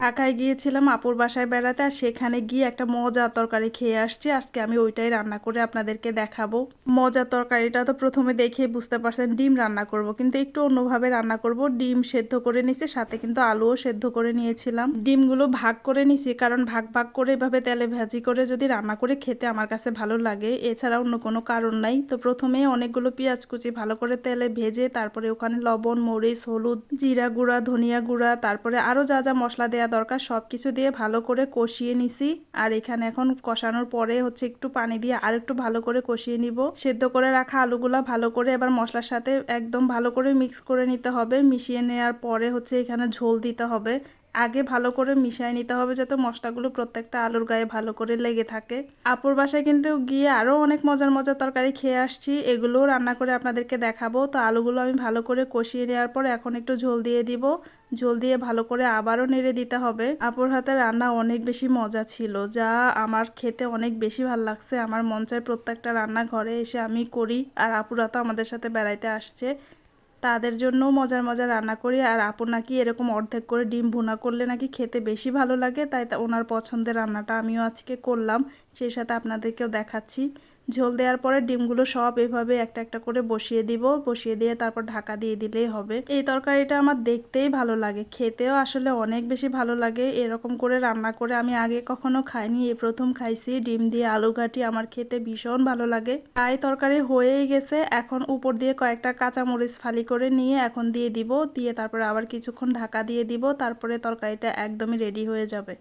ঢাকায় গিয়েছিলাম আপুর বাসায় বেড়াতে আর সেখানে গিয়ে একটা মজার তরকারি খেয়ে আসছি। আজকে আমি ওইটাই রান্না করে আপনাদেরকে দেখাবো। মজার তরকারিটা তো প্রথমে দেখে বুঝতে পারছেন, ডিম রান্না করব। কিন্তু একটু অন্যভাবে রান্না করব। ডিম সেদ্ধ করে নিছি, সাথে কিন্তু আলুও সেদ্ধ করে নিয়েছিলাম। ডিমগুলো ভাগ করে নিছি, কারণ ভাগ ভাগ করে এভাবে তেলে ভাজি করে যদি রান্না করে খেতে আমার কাছে ভালো লাগে। এছাড়া অন্য কোনো কারণ নাই। তো প্রথমে অনেকগুলো পেঁয়াজ কুচি ভালো করে তেলে ভেজে তারপরে ওখানে লবণ, মরিচ, হলুদ, জিরা গুঁড়া, ধনিয়া গুঁড়া, তারপরে আরও যা যা মশলা দেওয়া দরকার সব কিছু দিয়ে ভালো করে কষিয়ে নিছি। আর এখানে এখন কষানোর পরে হচ্ছে একটু পানি দিয়ে আর একটু ভালো করে কষিয়ে নিব। সেদ্ধ করে রাখা আলুগুলা ভালো করে এবার মশলার সাথে একদম ভালো করে মিক্স করে নিতে হবে। মিশিয়ে নেওয়ার পরে হচ্ছে এখানে ঝোল দিতে হবে। আগে ভালো করে মিশিয়ে নিতে হবে যাতে মশলাগুলো প্রত্যেকটা আলুর গায়ে ভালো করে লেগে থাকে। আপুর বাসায় কিন্তু গিয়ে আরও অনেক মজার মজার তরকারি খেয়ে আসছি। এগুলোও রান্না করে আপনাদেরকে দেখাবো। তো আলুগুলো আমি ভালো করে কষিয়ে নেওয়ার পর এখন একটু ঝোল দিয়ে দিব। ঝোল দিয়ে ভালো করে আবারও নেড়ে দিতে হবে। আপুর হাতে রান্না অনেক বেশি মজা ছিল, যা আমার খেতে অনেক বেশি ভালো লাগছে। আমার মন চায় প্রত্যেকটা রান্না ঘরে এসে আমি করি, আর আপুরা তো আমাদের সাথে বেড়াইতে আসছে। তাদের জন্য মজার মজার রান্না করি। আর আপন নাকি এরকম অর্ধেক করে ডিম ভুনা করলে নাকি খেতে বেশি ভালো লাগে, তাই ওনার পছন্দের রান্নাটা আমিও আজকে করলাম। সেই সাথে আপনাদেরকেও দেখাচ্ছি। ঝোল দেওয়ার পরে ডিমগুলো সব এভাবে একটা একটা করে বসিয়ে দিব। বসিয়ে দিয়ে তারপর ঢাকা দিয়ে দিলেই হবে। এই তরকারিটা আমার দেখতেই ভালো লাগে। খেতেও আসলে অনেক বেশি ভালো লাগে। এরকম করে রান্না করে আমি আগে কখনো খাইনি। এই প্রথম খাইছি। ডিম দিয়ে আলু ঘাটি আমার খেতে ভীষণ ভালো লাগে। তাই তরকারি হয়েই গেছে। এখন উপর দিয়ে কয়েকটা কাঁচামরিচ ফালি করে নিয়ে এখন দিয়ে দিব। দিয়ে তারপরে আবার কিছুক্ষণ ঢাকা দিয়ে দিব। তারপরে তরকারিটা একদমই রেডি হয়ে যাবে।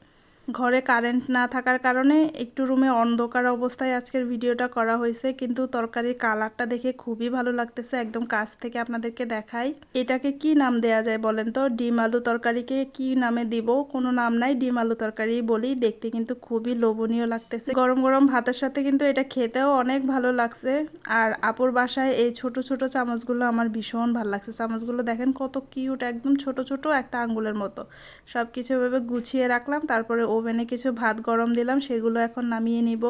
ঘরে কারেন্ট না থাকার কারণে একটু রুমে অন্ধকার অবস্থায় আজকের ভিডিওটা করা হয়েছে, কিন্তু তরকারির কালারটা দেখে খুবই ভালো লাগতেছে, একদম কাছ থেকে আপনাদেরকে দেখাই। এটাকে কি নাম দেয়া যায় বলেন তো? ডিম আলু তরকারিকে কি নামে দিব? কোনো নাম নাই, ডিম আলু তরকারি বলি দেখতে কিন্তু খুবই লোভনীয় লাগতেছে। গরম গরম ভাতের সাথে কিন্তু এটা খেতেও অনেক ভালো লাগছে, আর আপুর বাসায় এই ছোট ছোট চামচগুলো আমার ভীষণ ভালো লাগছে। চামচগুলো দেখেন কত কিউট একদম ছোট ছোট একটা আঙ্গুলের মতো। সব কিছু এভাবে গুছিয়ে রাখলাম, তারপরে ওভেনে কিছু ভাত গরম দিলাম, সেগুলো এখন নামিয়ে নিব।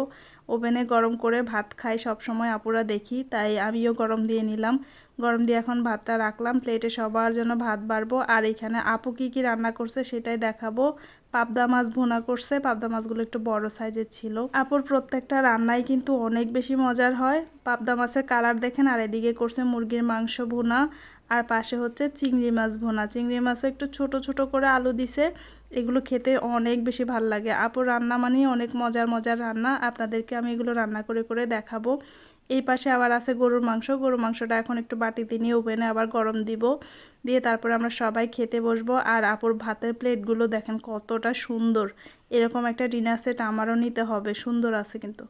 ওভেনে গরম করে ভাত খাই সব সময় আপুরা দেখি, তাই আমিও গরম দিয়ে নিলাম। গরম দিয়ে এখন ভাতটা রাখলাম, প্লেটে সবার জন্য ভাত বাড়বো। আর এখানে আপু কী কী রান্না করছে সেটাই দেখাবো। পাবদা মাছ ভুনা করছে। পাবদা মাছগুলো একটু বড় সাইজের ছিল। আপুর প্রত্যেকটা রান্নাই কিন্তু অনেক বেশি মজার হয়। পাবদা মাছের কালার দেখেন, আর এদিকে করছে মুরগির মাংস ভুনা, আর পাশে হচ্ছে চিংড়ি মাছ ভোনা। চিংড়ি মাছও একটু ছোট ছোট করে আলু দিছে। এগুলো খেতে অনেক বেশি ভালো লাগে। আপুর রান্না মানেই অনেক মজার মজার রান্না। আপনাদেরকে আমি এগুলো রান্না করে করে দেখাবো। এই পাশে আবার আছে গরুর মাংস। গরুর মাংসটা এখন একটু বাটিতে নিয়ে ওভেনে আবার গরম দিব। দিয়ে তারপরে আমরা সবাই খেতে বসবো। আর আপুর ভাতের প্লেটগুলো দেখেন কতটা সুন্দর। এরকম একটা ডিনার সেট আমারও নিতে হবে। সুন্দর আছে কিন্তু।